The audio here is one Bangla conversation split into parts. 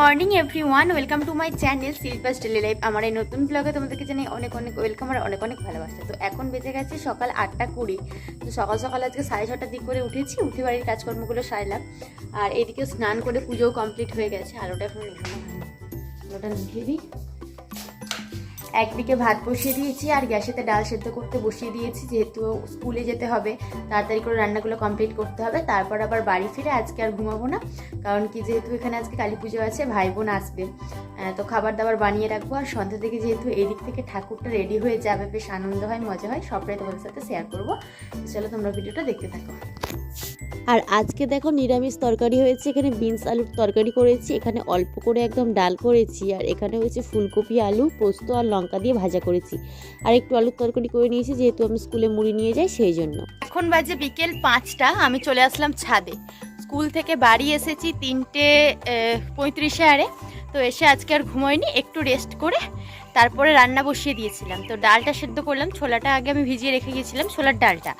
Morning everyone welcome to my channel Silvas daily life. আমার এই নতুন ব্লগে তোমাদেরকে জানি অনেক অনেক ওয়েলকাম আর অনেক অনেক ভালোবাসা। তো এখন বেঁচে গেছে সকাল আটটা কুড়ি। তো সকাল সকাল আজকে সাড়ে ছটার দিক করে উঠেছি, উঠে বাড়ির কাজকর্মগুলো সারলাম। আর এদিকে স্নান করে পুজোও কমপ্লিট হয়ে গেছে। আলোটা এখন আলোটা নিভিয়ে দিই। একদিকে ভাত বসিয়ে দিয়েছি আর গ্যাসেতে ডাল সেদ্ধ করতে বসিয়ে দিয়েছি, যেহেতু স্কুলে যেতে হবে, তাড়াতাড়ি করে রান্নাগুলো কমপ্লিট করতে হবে। তারপর আবার বাড়ি ফিরে আজকে আর ঘুমাবো না, কারণ কি যেহেতু এখানে আজকে কালী পুজো আছে ভাই বোন আসবে তো খাবার দাবার বানিয়ে রাখব। আর সন্ধ্যা থেকে যেহেতু এদিক থেকে ঠাকুরটা রেডি হয়ে যাবে, বেশ আনন্দ হয়, মজা হয়, সবটাই তোমাদের সাথে শেয়ার করব। চলো তোমরা ভিডিওটা দেখতে থাকো। আর আজকে দেখো নিরামিষ তরকারি হয়েছে, এখানে বিনস আলুর তরকারি করেছি, এখানে অল্প করে একদম ডাল করেছি, আর এখানে হয়েছে ফুলকপি, আলু, পোস্ত আর লঙ্কা দিয়ে ভাজা করেছি। আর একটু আলুর তরকারি করে নিয়েছি, যেহেতু আমি স্কুলে মুড়ি নিয়ে যাই সেই জন্য। এখন বাজে বিকেল পাঁচটা, আমি চলে আসলাম ছাদে। স্কুল থেকে বাড়ি এসেছি তিনটে পঁয়ত্রিশে আরে। তো এসে আজকে আর ঘুমোয়নি, একটু রেস্ট করে তারপরে রান্না বসিয়ে দিয়েছিলাম। তো ডালটা সেদ্ধ করলাম, ছোলাটা আগে আমি ভিজিয়ে রেখে গিয়েছিলাম ছোলার ডালটা।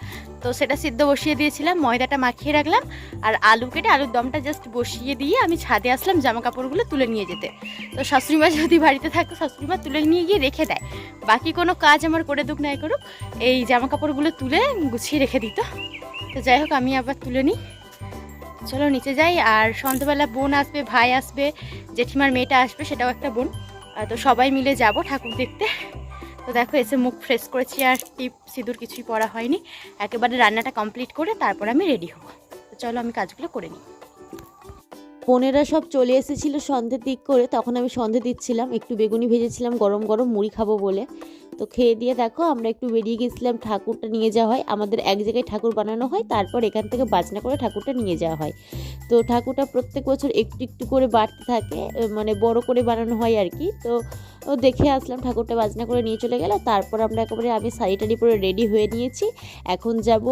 তো সেটা সিদ্ধ বসিয়ে দিয়েছিলাম, ময়দাটা মাখিয়ে রাখলাম আর আলু কেটে আলুর দমটা জাস্ট বসিয়ে দিয়ে আমি ছাদে আসলাম জামা কাপড়গুলো তুলে নিয়ে যেতে। তো শাশুড়িমা যদি বাড়িতে থাকতো শাশুড়িমা তুলে নিয়ে গিয়ে রেখে দেয়। বাকি কোনো কাজ আমার করে দুক নাই করুক, এই জামা কাপড়গুলো তুলে গুছিয়ে রেখে দিত। তো যাই হোক, আমি আবার তুলে নিই। চলো নিচে যাই, আর সন্ধ্যাবেলা বোন আসবে, ভাই আসবে, জেঠিমার মেয়েটা আসবে, সেটাও একটা বোন। তো সবাই মিলে যাব ঠাকুর দেখতে। তো দেখো, এসে মুখ ফ্রেশ করেছি আর টিপ সিঁদুর কিছুই পরা হয়নি। একেবারে রান্নাটা কমপ্লিট করে তারপর আমি রেডি হব। তো চলো আমি কাজগুলো করে নিই। বোনেরা সব চলে এসেছিল সন্ধ্যের দিক করে। তখন আমি সন্ধে দিচ্ছিলাম, একটু বেগুনি ভেজেছিলাম, গরম গরম মুড়ি খাব বলে। তো খেয়ে দিয়ে দেখো আমরা একটু বেরিয়ে গেছিলাম, ঠাকুরটা নিয়ে যাওয়া হয়। আমাদের এক জায়গায় ঠাকুর বানানো হয়, তারপর এখান থেকে বাজনা করে ঠাকুরটা নিয়ে যাওয়া হয়। তো ঠাকুরটা প্রত্যেক বছর একটু একটু করে বাড়তে থাকে মানে বড় করে বানানো হয় আর কি। তো দেখে আসলাম ঠাকুরটা বাজনা করে নিয়ে চলে গেল, তারপর আমরা একেবারে আমি শাড়ি টাড়ি পরে রেডি হয়ে নিয়েছি। এখন যাব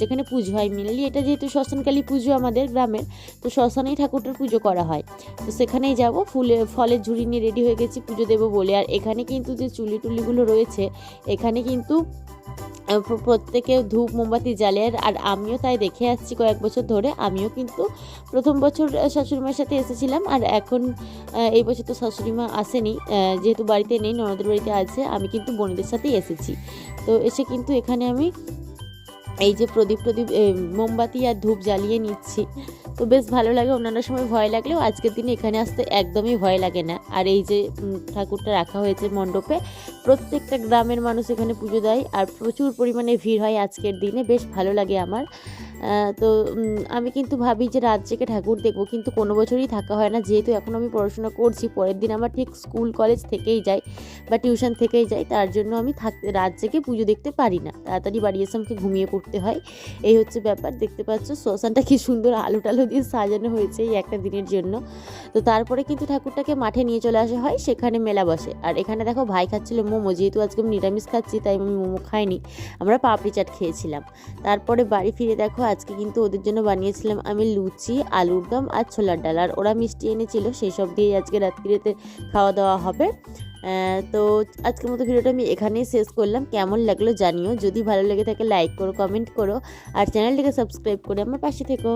যেখানে পুজো হয় মেনলি। এটা যেহেতু শ্মশানকালী পুজো আমাদের গ্রামের, তো শ্মশানেই ঠাকুরটার পুজো করা হয়। তো সেখানেই যাব, ফুলে, ফলের ঝুড়ি নিয়ে রেডি হয়ে গেছি, পুজো দেবো বলে। আর এখানে কিন্তু যে চুলি টুলিগুলো রয়েছে এখানে কিন্তু প্রত্যেকে ধূপ, মোমবাতি জ্বালে আর- আমিও তাই দেখে আসছি কয়েক বছর ধরে। আমিও কিন্তু প্রথম বছর শাশুড়িমার সাথে এসেছিলাম আর এখন এই বছর তো শাশুড়িমা আসেনি। যেহেতু বাড়িতে নেই, ননদের বাড়িতে আছে, আমি কিন্তু বোনদের সাথেই এসেছি। তো এসে কিন্তু এখানে আমি এই যে প্রদীপ প্রদীপ মোমবাতি আর ধূপ জ্বালিয়ে নিচ্ছি। তো বেশ ভালো লাগে, অন্যান্য সময় ভয় লাগলেও আজকের দিনে এখানে আসতে একদমই ভয় লাগে না। আর এই যে ঠাকুরটা রাখা হয়েছে মণ্ডপে, প্রত্যেকটা গ্রামের মানুষ এখানে পুজো দেয় আর প্রচুর পরিমাণে ভিড় হয় আজকের দিনে, বেশ ভালো লাগে আমার। তো আমি কিন্তু ভাবি যে রাত জেগে ঠাকুর দেখব, কিন্তু কোনো বছরই থাকা হয় না। যেহেতু এখন আমি পড়াশোনা করছি, পরের দিন আমার ঠিক স্কুল, কলেজ থেকেই যাই বা টিউশন থেকেই যাই, তার জন্য আমি থাক, রাত জেগে পুজো দেখতে পারি না। তাড়াতাড়ি বাড়ি এসে আমাকে ঘুমিয়ে পড়তে হয়। এই হচ্ছে ব্যাপার, দেখতে পাচ্ছ শ্মশানটা কি সুন্দর আলো টালো দিয়ে সাজানো হয়েছে এই একটা দিনের জন্য। তো তারপরে কিন্তু ঠাকুরটাকে মাঠে নিয়ে চলে আসা হয়, সেখানে মেলা বসে। আর এখানে দেখো ভাই খাচ্ছিল মোমো, যেহেতু আজকে আমি নিরামিষ খাচ্ছি, তাই আমি মোমো খাইনি, আমরা পাপড়ি চাট খেয়েছিলাম। তারপরে বাড়ি ফিরে দেখো আজকে কিন্তু ওদের জন্য বানিয়েছিলাম আমি লুচি, আলুর দম আর ছোলার ডাল। আর ওরা মিষ্টি এনেছিল, সেই সব দিয়েই আজকে রাত্রিতে খাওয়া দাওয়া হবে। তো আজকের মতো ভিডিওটা আমি এখানেই শেষ করলাম। কেমন লাগল জানিও। যদি ভালো লেগে থাকে, লাইক করো, কমেন্ট করো। আর চ্যানেলটিকে সাবস্ক্রাইব করে আমার পাশে থেকো।